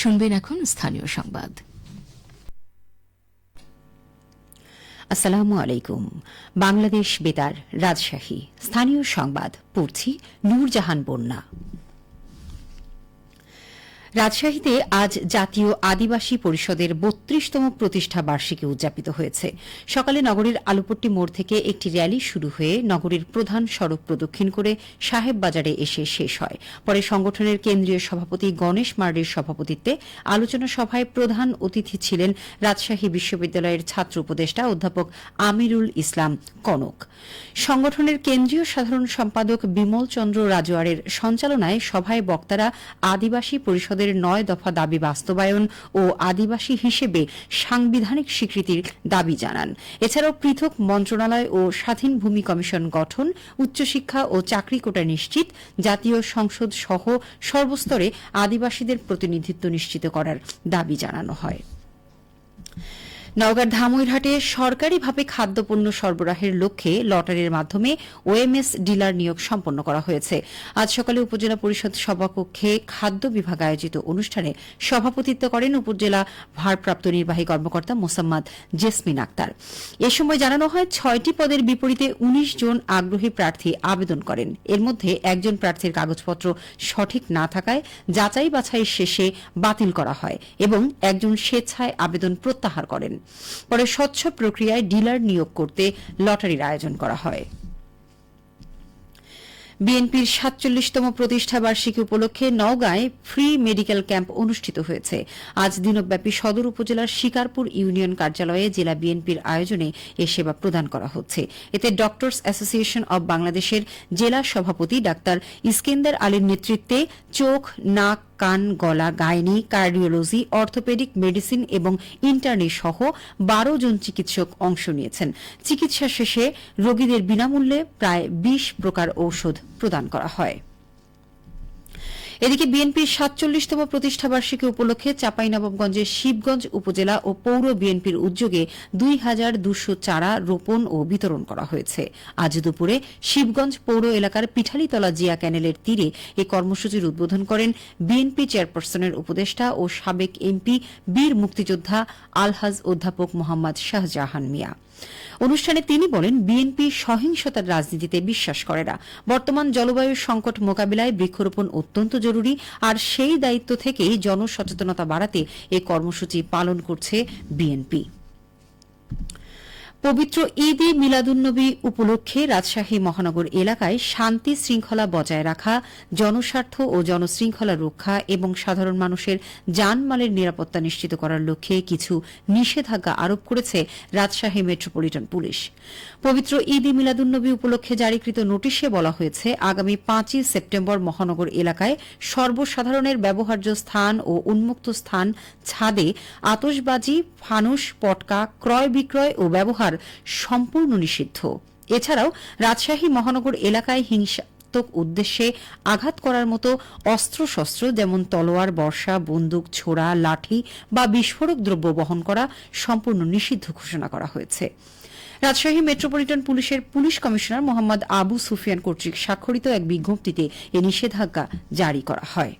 শুনবেন এখন স্থানীয় সংবাদ। আসসালামু আলাইকুম। বাংলাদেশ বেতার রাজশাহী। স্থানীয় সংবাদ পড়ছি নূরজাহান বন্যা। রাজশাহীতে আজ জাতীয় আদিবাসী পরিষদের বত্রিশতম প্রতিষ্ঠা বার্ষিকী উদযাপিত হয়েছে। সকালে নগরীর আলুপট্টি মোড় থেকে একটি র্যালি শুরু হয়ে নগরীর প্রধান সড়ক প্রদক্ষিণ করে সাহেব বাজারে এসে শেষ হয়। পরে সংগঠনের কেন্দ্রীয় সভাপতি গণেশ মার্ডির সভাপতিত্বে আলোচনা সভায় প্রধান অতিথি ছিলেন রাজশাহী বিশ্ববিদ্যালয়ের ছাত্র উপদেষ্টা অধ্যাপক আমিরুল ইসলাম কনক। সংগঠনের কেন্দ্রীয় সাধারণ সম্পাদক বিমল চন্দ্র রাজোয়ারের সঞ্চালনায় সভায় বক্তারা আদিবাসী পরিষদের নয় দফা দাবি বাস্তবায়ন ও আদিবাসী হিসেবে সাংবিধানিক স্বীকৃতির দাবি জানান। এছাড়াও পৃথক মন্ত্রণালয় ও স্বাধীন ভূমি কমিশন গঠন, উচ্চশিক্ষা ও চাকরি কোটা নিশ্চিত, জাতীয় সংসদ সহ সর্বস্তরে আদিবাসীদের প্রতিনিধিত্ব নিশ্চিত করার দাবি জানানো হয়। নওগাঁর ধামইরহাটে সরকারিভাবে খাদ্যপণ্য সরবরাহের লক্ষ্যে লটারির মাধ্যমে ওএমএস ডিলার নিয়োগ সম্পন্ন করা হয়েছে। আজ সকালে উপজেলা পরিষদ সভাকক্ষে খাদ্য বিভাগ আয়োজিত অনুষ্ঠানে সভাপতিত্ব করেন উপজেলা ভারপ্রাপ্ত নির্বাহী কর্মকর্তা মোসাম্মদ জেসমিন আক্তার। এ সময় জানানো হয়, ছয়টি পদের বিপরীতে ১৯ জন আগ্রহী প্রার্থী আবেদন করেন। এর মধ্যে একজন প্রার্থীর কাগজপত্র সঠিক না থাকায় যাচাই বাছাই শেষে বাতিল করা হয় এবং একজন স্বেচ্ছায় আবেদন প্রত্যাহার করেন। পরে স্বচ্ছ প্রক্রিয়ায় ডিলার নিয়োগ করতে লটারির আয়োজন করা হয়। বিএনপির সাতচল্লিশতম প্রতিষ্ঠা বার্ষিকী উপলক্ষে নওগাঁয় ফ্রি মেডিকেল ক্যাম্প অনুষ্ঠিত হয়েছে। আজ দিনব্যাপী সদর উপজেলার শিকারপুর ইউনিয়ন কার্যালয়ে জেলা বিএনপির আয়োজনে এ সেবা প্রদান করা হচ্ছে। এতে ডক্টরস অ্যাসোসিয়েশন অব বাংলাদেশের জেলা সভাপতি ডাক্তার ইস্কেন্দার আলীর নেতৃত্বে চোখ, নাক কান, গলা, গাইনি, কার্ডিওলজি, অর্থোপেডিক মেডিসিন এবং ইন্টার্নি সহ বারো জন চিকিৎসক অংশ নিয়েছেন। চিকিৎসা শেষে রোগীদের বিনামূল্যে প্রায় বিশ প্রকার ঔষধ প্রদান করা হয়। এদিকে বিএনপির সাতচল্লিশতম প্রতিষ্ঠাবার্ষিকী উপলক্ষে চাঁপাইনবাবগঞ্জের শিবগঞ্জ উপজেলা ও পৌর বিএনপির উদ্যোগে দুই হাজার দুশো চারা রোপণ ও বিতরণ করা হয়েছে। আজ দুপুরে শিবগঞ্জ পৌর এলাকার পিঠালিতলা জিয়া ক্যানেলের তীরে এ কর্মসূচির উদ্বোধন করেন বিএনপি চেয়ারপারসনের উপদেষ্টা ও সাবেক এমপি বীর মুক্তিযোদ্ধা আলহাজ অধ্যাপক মোহাম্মদ শাহজাহান মিয়া। অনুষ্ঠানে তিনি বলেন, বিএনপি সহিংসতার রাজনীতিতে বিশ্বাস করে না। বর্তমান জলবায়ু সংকট মোকাবিলায় বৃক্ষরোপণ অত্যন্ত জরুরি, আর সেই দায়িত্ব থেকেই জনসচেতনতা বাড়াতে এ কর্মসূচি পালন করছে বিএনপি। পবিত্র ঈদ ই মিলাদুন্নবী উপলক্ষে রাজশাহী মহানগর এলাকায় শান্তি শৃঙ্খলা বজায় রাখা, জনস্বার্থ ও জনশৃঙ্খলা রক্ষা এবং সাধারণ মানুষের জানমালের নিরাপত্তা নিশ্চিত করার লক্ষ্যে কিছু নিষেধাজ্ঞা আরোপ করেছে রাজশাহী মেট্রোপলিটন পুলিশ। পবিত্র ঈদ ই মিলাদুন্নবী উপলক্ষে জারিকৃত নোটিশে বলা হয়েছে, আগামী পাঁচই সেপ্টেম্বর মহানগর এলাকায় সর্বসাধারণের ব্যবহার্য স্থান ও উন্মুক্ত স্থান ছাদে আতসবাজি ফানুস, পটকা, ক্রয় বিক্রয় ও ব্যবহার সম্পূর্ণ নিষিদ্ধ। এছাড়াও রাজশাহী মহানগর এলাকায় হিংসাত্মক উদ্দেশ্যে আঘাত করার মতো অস্ত্রশস্ত্র যেমন তলোয়ার, বর্ষা, বন্দুক, ছোড়া, লাঠি বা বিস্ফোরক দ্রব্য বহন করা সম্পূর্ণ নিষিদ্ধ ঘোষণা করা হয়েছে। রাজশাহী মেট্রোপলিটন পুলিশের পুলিশ কমিশনার মোহাম্মদ আবু সুফিয়ান কর্তৃক স্বাক্ষরিত এক বিজ্ঞপ্তিতে এ নিষেধাজ্ঞা জারি করা হয়।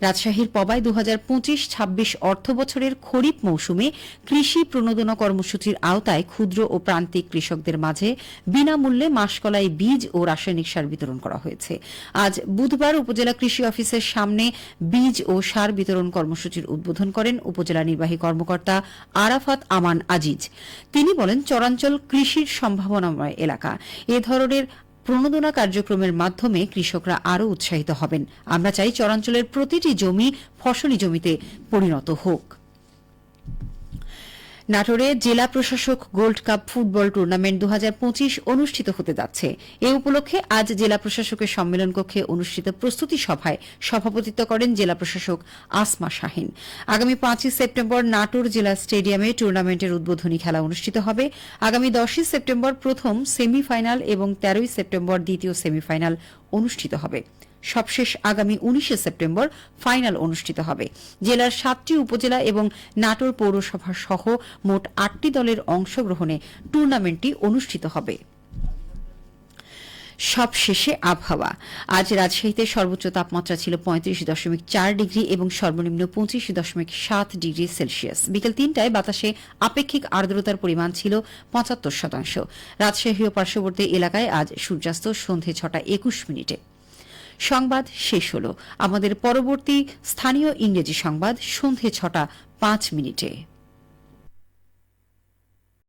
রাজশাহীর পবায় দু হাজার পঁচিশ ছাব্বিশ অর্থ বছরের খরিফ মৌসুমে কৃষি প্রণোদনা কর্মসূচির আওতায় ক্ষুদ্র ও প্রান্তিক কৃষকদের মাঝে বিনামূল্যে মাসকলাই বীজ ও রাসায়নিক সার বিতরণ করা হয়েছে। আজ বুধবার উপজেলা কৃষি অফিসের সামনে বীজ ও সার বিতরণ কর্মসূচির উদ্বোধন করেন উপজেলা নির্বাহী কর্মকর্তা আরাফাত আমান আজিজ। তিনি বলেন, চরাঞ্চল কৃষির সম্ভাবনাময় এলাকা। এ ধরনের প্রণোদনা কার্যক্রমের মাধ্যমে কৃষকরা আরও উৎসাহিত হবেন। আমরা চাই চরাঞ্চলের প্রতিটি জমি ফসলি জমিতে পরিণত হোক। নাটোরে জেলা প্রশাসক গোল্ড কাপ ফুটবল টুর্নামেন্ট দু হাজার পঁচিশ অনুষ্ঠিত হতে যাচ্ছে। এ উপলক্ষে আজ জেলা প্রশাসকের সম্মেলন কক্ষে অনুষ্ঠিত প্রস্তুতি সভায় সভাপতিত্ব করেন জেলা প্রশাসক আসমা শাহিন। আগামী পাঁচই সেপ্টেম্বর নাটোর জেলা স্টেডিয়ামে টুর্নামেন্টের উদ্বোধনী খেলা অনুষ্ঠিত হবে। আগামী দশই সেপ্টেম্বর প্রথম সেমিফাইনাল এবং তেরোই সেপ্টেম্বর দ্বিতীয় সেমিফাইনাল অনুষ্ঠিত হবে। সবশেষ আগামী উনিশে সেপ্টেম্বর ফাইনাল অনুষ্ঠিত হবে। জেলার সাতটি উপজেলা এবং নাটোর পৌরসভা সহ মোট আটটি দলের অংশগ্রহণে টুর্নামেন্টটি অনুষ্ঠিত হবে। সবশেষে আবহাওয়া। আজ রাজশাহীতে সর্বোচ্চ তাপমাত্রা ছিল পঁয়ত্রিশ দশমিক চার ডিগ্রি এবং সর্বনিম্ন পঁচিশ দশমিক সাত ডিগ্রি সেলসিয়াস। বিকেল তিনটায় বাতাসে আপেক্ষিক আর্দ্রতার পরিমাণ ছিল পঁচাত্তর শতাংশ। রাজশাহী ও পার্শ্ববর্তী এলাকায় আজ সূর্যাস্ত সন্ধে ছটা একুশ মিনিটে। সংবাদ শেষ হল। আমাদের পরবর্তী স্থানীয় ইংরেজি সংবাদ সন্ধে ছটা পাঁচ মিনিটে।